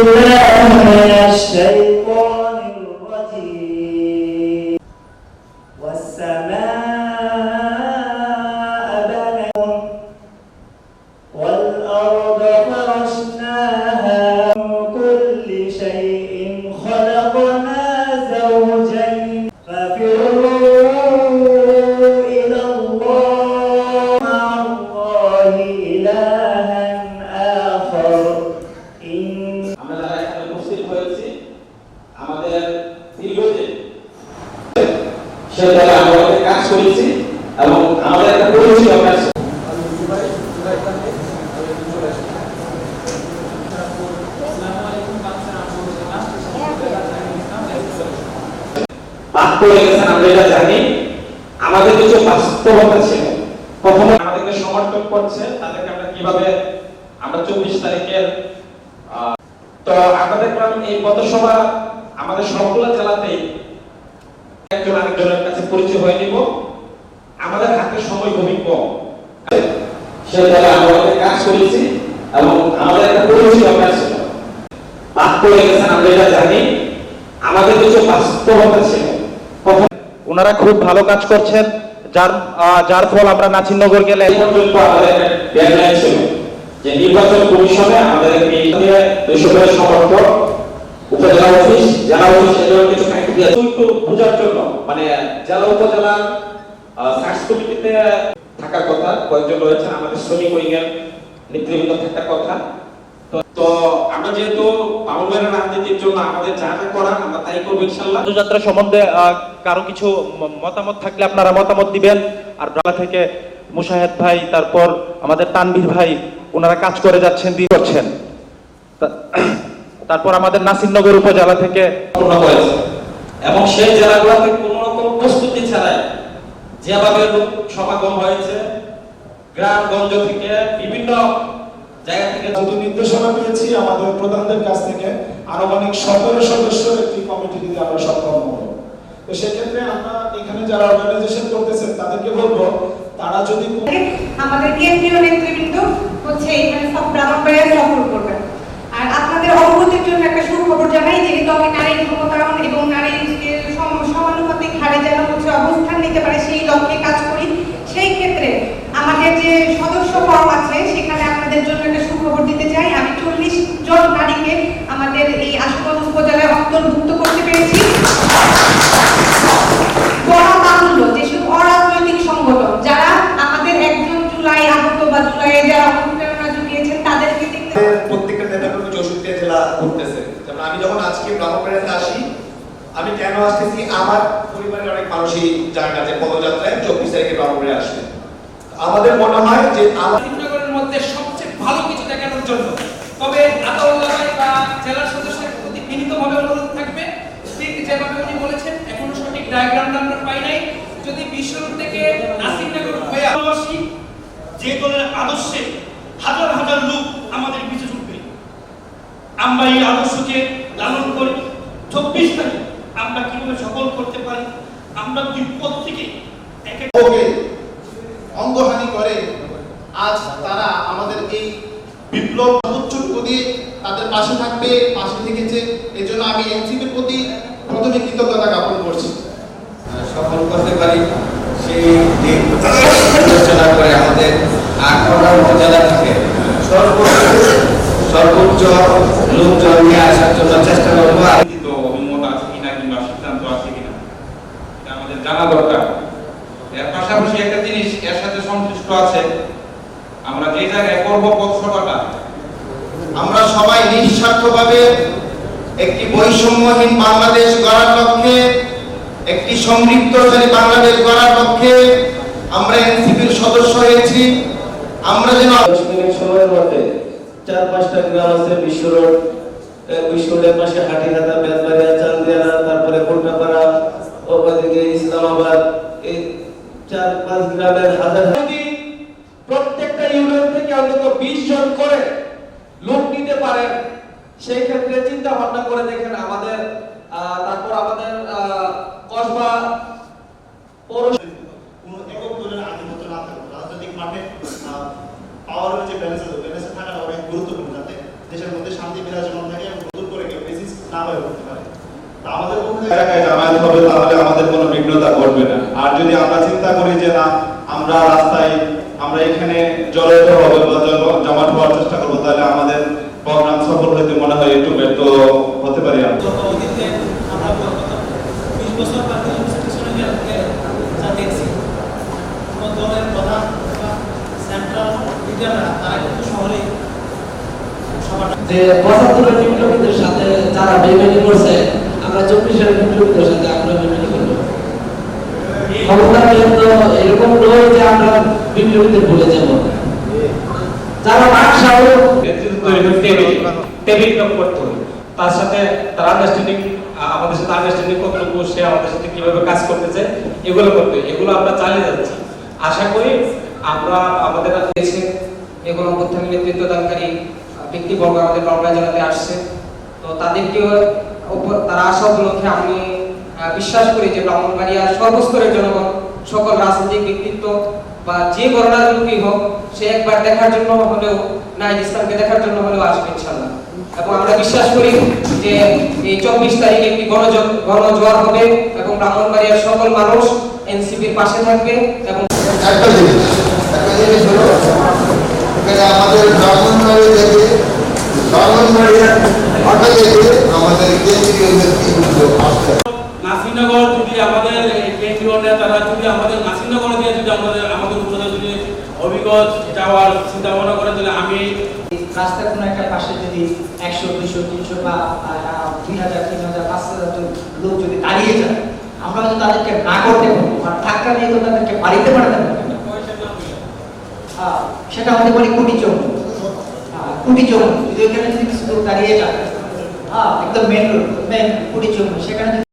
من الشيطان অনেক কাজ করেছি এবং আমাদের একটা পরিচয় আমরা আমাদের কিছু আমাদেরকে সমর্থন করছে, তাদেরকে আমরা কীভাবে আমরা চব্বিশ তারিখের তো আমরা দেখলাম এই পথসভা আমাদের সবগুলো জেলাতেই একজন আরেকজনের পরিচয় হয়ে নিব। আমাদের হাতে সময় খুবই কম। আমরা কাজ করেছি এবং আমাদের একটা পরিচয় ছিল। পড়ে গেছেন আমরা এটা জানি। আমাদের কিছু বাস্তবতা ছিল। ওনারা খুব ভালো কাজ করছেন। যার আহ, যার ফল আমরা নাচিনগর গেলে এই পর্যন্ত আমাদের deadline ছিল যে নির্বাচন কমিশনে আমাদের দুইশো সমর্থক উপজেলা অফিস জেলা অফিস এগুলো কিছু বোঝার জন্য মানে জেলা উপজেলা সার্চ কমিটিতে থাকার কথা কয়েকজন রয়েছেন আমাদের শ্রমিক উইংয়ের নেতৃবৃন্দ থাকার কথা। তো- তো আমরা যেহেতু বাবুমের রাজনীতির জন্য আমাদের যা যা করার আমরা তাই করব ইনশাল্লাহ পদযাত্রা সম্বন্ধে কারও কিছু মতামত থাকলে আপনারা মতামত দিবেন। আর বেলা থেকে মুশাহেদ ভাই তারপর আমাদের তানভীর ভাই ওনারা কাজ করে যাচ্ছেন দিয়ে করছেন। তারপর আমাদের নাসিরনগর উপজেলা থেকে এবং সেই জেলাগুলোতে কোনো রকম প্রস্তুতি ছাড়াই যেভাবে সমাগম হয়েছে গ্রামগঞ্জ থেকে বিভিন্ন জায়গা থেকে নির্দেশনা পেয়েছি আমাদের প্রধানদের কাছ থেকে আনুমানিক সতেরো সদস্যের একটি কমিটি দিতে আমরা সক্ষম হব। তো সেক্ষেত্রে আমরা এখানে যারা অর্গানাইজেশন করতেছেন তাদেরকে বলব তারা যদি আমাদের কেন্দ্রীয় নেতৃবৃন্দ হচ্ছে এখানে সব ব্রাহ্মণবাড়িয়া সফর করবেন আর আপনাদের অবগতির জন্য একটা সুখবর জানাই যেহেতু আমি নারী ক্ষমতায়ন এবং নারীকে সম- সমানুপাতিক হারে যেন হচ্ছে অবস্থান নিতে পারে সেই লক্ষ্যে কাজ করি সেই ক্ষেত্রে আমাদের যে সদস্য ফর্ম আছে সেখানে আপনাদের জন্য একটা সুখবর দিতে চাই আমি চল্লিশ জন নারীকে আমাদের এই আশুগঞ্জ উপজেলায় অন্তর্ভুক্ত করতে পেরেছি বড় বাহুল্য যেসব অরাজনৈতিক সংগঠন যারা আমাদের একজন জুলাই আগত বা জুলাইয়ে যারা অনুপ্রেরণা জুগিয়েছেন তাদেরকে দেখতে প্রত্যেকটা নেতাকর্মী চৌষট্টি জেলা ঘুরতেছে যেমন আমি যখন আজকে ব্রাহ্মণবাড়িয়াতে আসি আমি কেন আসতেছি? আমার পরিবারের অনেক মানুষই না যে পদযাত্রায় চব্বিশ তারিখে ব্রাহ্মণবাড়িয়া আসবে। আমাদের মনে হয় যে শ্রীনগরের মধ্যে সবচেয়ে ভালো কিছু দেখানোর জন্য। তবে আতাউল্লাহ ভাই বা জেলার সদস্যের প্রতি বিনীতভাবে অনুরোধ থাকবে। ঠিক যেভাবে উনি বলেছেন, এখনও সঠিক ডায়াগ্রামটা আমরা পাই নাই। যদি বিশ্বরূপ থেকে নাসিরনগর হয়ে ভালোবাসি যে দলের আদর্শে হাজার হাজার লোক আমাদের পিছু ছুটবে। আমরা এই আদর্শকে লালন করি। আমরা সফল করতে পারি আমরা দুই প্রত্যেকে এক এক অঙ্গহানি করে। আজ তারা আমাদের এই বিপ্লব সর্বোচ্চ দিয়ে তাদের পাশে থাকবে পাশে থেকেছে। এই জন্য আমি এনসিপির প্রতি প্রথমে কৃতজ্ঞতা জ্ঞাপন করছি। সফল করতে পারি সেই দিক বিবেচনা করে আমাদের আটটা উপজেলা থেকে সর্বোচ্চ সর্বোচ্চ লোকজন নিয়ে আসার জন্য চেষ্টা করব আর তো অভিমত আছে কিনা কিংবা সিদ্ধান্ত আছে কিনা এটা আমাদের জানা দরকার। এর পাশাপাশি একটা জিনিস এর সাথে সংশ্লিষ্ট আছে। আমরা যে জায়গায় করব পথসভাটা, আমরা সবাই নিঃস্বার্থভাবে একটি বৈষম্যহীন বাংলাদেশ গড়ার লক্ষ্যে, একটি সমৃদ্ধশালী বাংলাদেশ গড়ার লক্ষ্যে আমরা এনসিপির সদস্য হয়েছি। আমরা যেন সময়ের মধ্যে চার পাঁচটা গ্রাম আছে, বিশ্ব রোড বিশ্ব রোডের পাশে হাটিহাটা বেতবাড়িয়া চান্দিয়ানা তারপরে কোটাপাড়া ওদিকে ইসলামাবাদ এই চার পাঁচ গ্রামের হাজার যদি প্রত্যেকটা ইউনিয়ন থেকে অন্তত বিশ জন করে লোক নিতে পারেন সেই ক্ষেত্রে চিন্তা ভাবনা করে দেখেন আমাদের তারপর আমাদের কসবা পৌর কোনো একক দলের আধিপত্য না থাকুক রাজনৈতিক মাঠে পাওয়ারের যে ব্যালেন্স আছে ব্যালেন্সে থাকাটা অনেক গুরুত্বপূর্ণ যাতে দেশের মধ্যে শান্তি বিরাজমান থাকে এবং নতুন করে কেউ বেসিস না হয়ে উঠতে পারে। জামায়াত হবে তাহলে আমাদের কোনো বিঘ্নতা ঘটবে না। আর যদি আমরা চিন্তা করি যে না আমরা রাস্তায় আমরা এখানে জড়িত হবে বা জন- হওয়ার চেষ্টা করব তাহলে আমাদের প্রোগ্রাম সফল হতে মনে হয় একটু ব্যর্থ হতে পারি আমরা। দলের প্রধান সেন্ট্রাল লিডাররা তারা কিন্তু শহরে যে পঁচাত্তরের বিপ্লবীদের সাথে যারা বেমেনি করছে আমরা চব্বিশের বিপ্লবীদের সাথে আমরা বেমেনি করব ক্ষমতা কিন্তু এরকম নয় যে আমরা বিপ্লবীদের ভুলে যাব। যারা করতে টেবিল করতে হবে। তার সাথে তার আন্ডারস্ট্যান্ডিং আমাদের সাথে আন্ডারস্ট্যান্ডিং কতটুকু সে আমাদের সাথে কীভাবে কাজ করতেছে এগুলো করতে। এগুলো আমরা চালিয়ে যাচ্ছি। আশা করি আমরা আমাদের হয়েছে এগুলো অভ্যুত্থানের নেতৃত্ব দানকারী ব্যক্তিবর্গ আমাদের বগুড়া জেলাতে আসছে। তো তাদেরকে উপ- তারা আসা উপলক্ষে আমি বিশ্বাস করি যে ব্রাহ্মণবাড়িয়ার সর্বস্তরের জনগণ, সকল রাজনৈতিক ব্যক্তিত্ব বা যে গণনার লোকই হোক, সে একবার দেখার জন্য হলেও নাইজ ইসলামকে দেখার জন্য হলেও আসবে ইনশাল্লাহ এবং আমরা বিশ্বাস করি যে এই চব্বিশ তারিখে একটি গণজ, গণজোয়ার হবে এবং ব্রাহ্মণবাড়িয়ার সকল মানুষ এনসিপির পাশে থাকবে এবং একটা জিনিস একটা জিনিস হলো আমাদের ব্রাহ্মণবাড়ি থেকে ব্রাহ্মণবাড়িয়ার আমাদের হবে। যদি আমাদের কেন্দ্রীয় নেতারা যদি আমাদের নাসিরনগর দিয়ে যদি আমাদের আমাদের যদি যাওয়ার চিন্তা ভাবনা করে, তাহলে আমি রাস্তার কোনো একটা পাশে যদি একশো, দুইশো, তিনশো বা দুই হাজার, তিন হাজার, পাঁচ হাজার লোক যদি দাঁড়িয়ে যায়, আমরা তাদেরকে না করতে ধাক্কা তো তাদেরকে বাড়িতে পাঠাতে সেটা হতে পারে কুটি চৌক কুটি চৌক যদি ওইখানে যদি শুধু দাঁড়িয়ে যান হ্যাঁ একদম মেন রোড মেন কুটি সেখানে